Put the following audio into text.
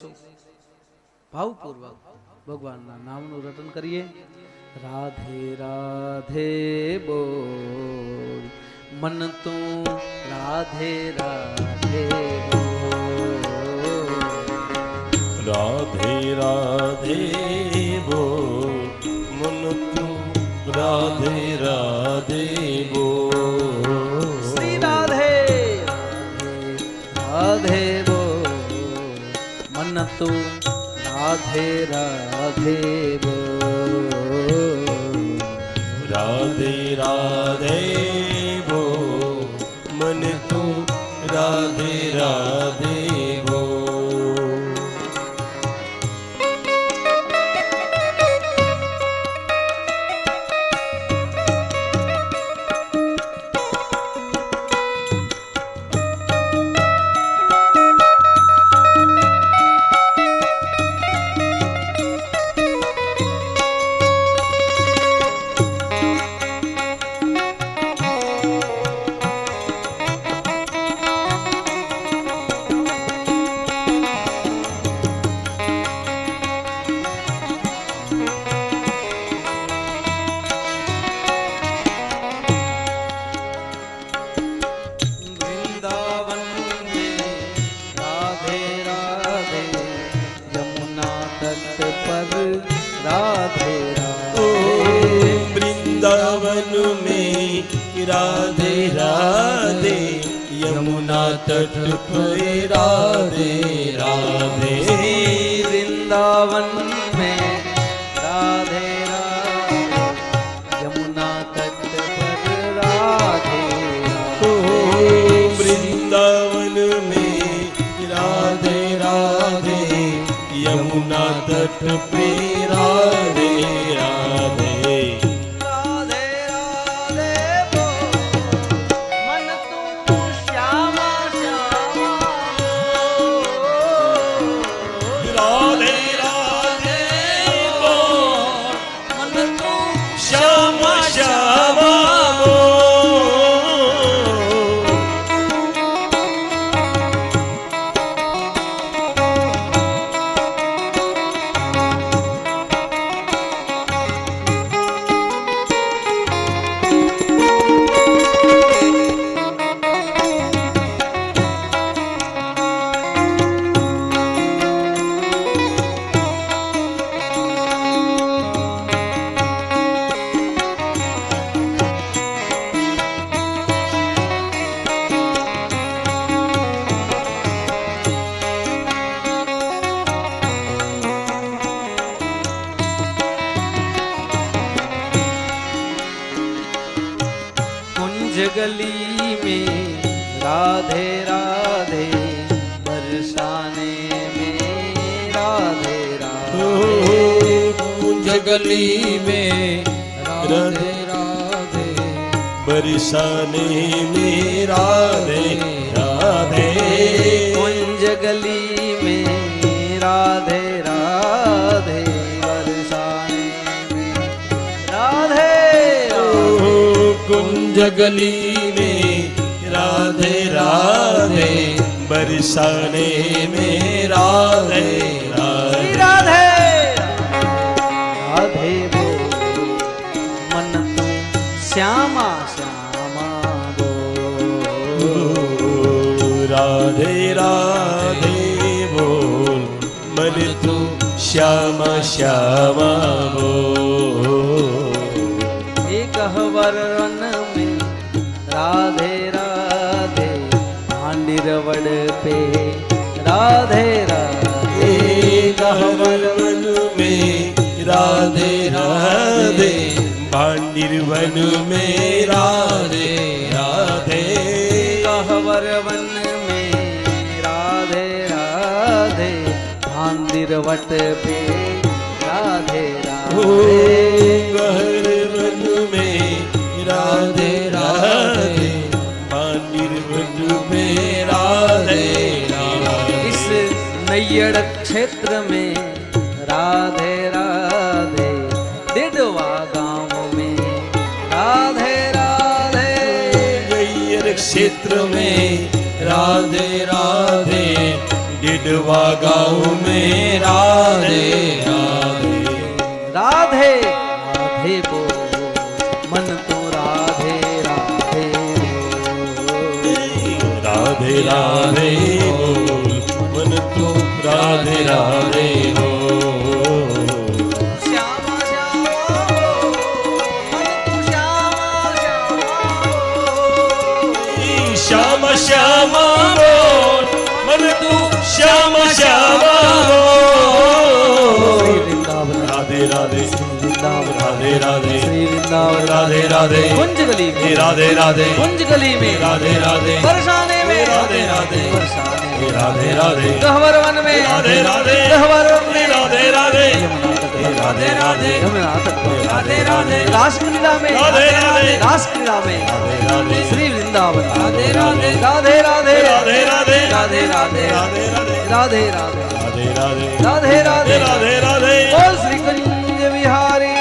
ભાવપૂર્વક ભગવાનના નામનું રટન કરીએ રાધે રાધે બોલ મન તું રાધે રાધે બોલ રાધે રાધે બોલ મન તું રાધે રાધે બોલ तू। राधे राधे राधे राधे। पर राधे ओ राधे। वृंदावन में राधे राधे यमुना तट पर राधे राधे। वृंदावन में राधे राधे यमुना तट पर राधे ओ वृंदावन में राधे राधे यमुना तट पे राधे। गली में राधे राधे बरसाने में राधे राधे। कुंज गली में राधे राधे बरसाने में राधे राधे। कुंज गली में राधे राधे बरसाने में राधे राधे। राधे। राधे बोल मन तू श्यामा श्यामा बोल राधे राधे बोल मन तू श्यामा श्यामा बोल एक में राधे राधे भांडिरवड़ पे राधे राधे एक हवन में राधे राधे भांडिर वन में राधे राधे कहवर वन में राधे नैयड़ क्षेत्र में। राधे राधे दिडवा गाँव में। राधे राधे। गैयर क्षेत्र में। राधे राधे डिडवा गाँव में। राधे राधे। राधे राधे बोल। मन तो राधे राधे। राधे राधे। राधे राधे हो। श्याम श्यामा मन तू श्याम श्यामा राधे राधे। राधे राधे। राधे राधे। कुंज गली में। राधे राधे। कुंज गली में। राधे राधे। परेशान राधे राधे राधे राधे गहवर वन में राधे राधे गहवर वन में राधे राधे राधे राधे राधे राधे रासलीला में राधे राधे रासलीला में राधे राधे श्री वृंदावन राधे राधे राधे राधे राधे राधे राधे राधे राधे राधे राधे राधे राधे राधे राधे राधे राधे राधे श्री कुंज बिहारी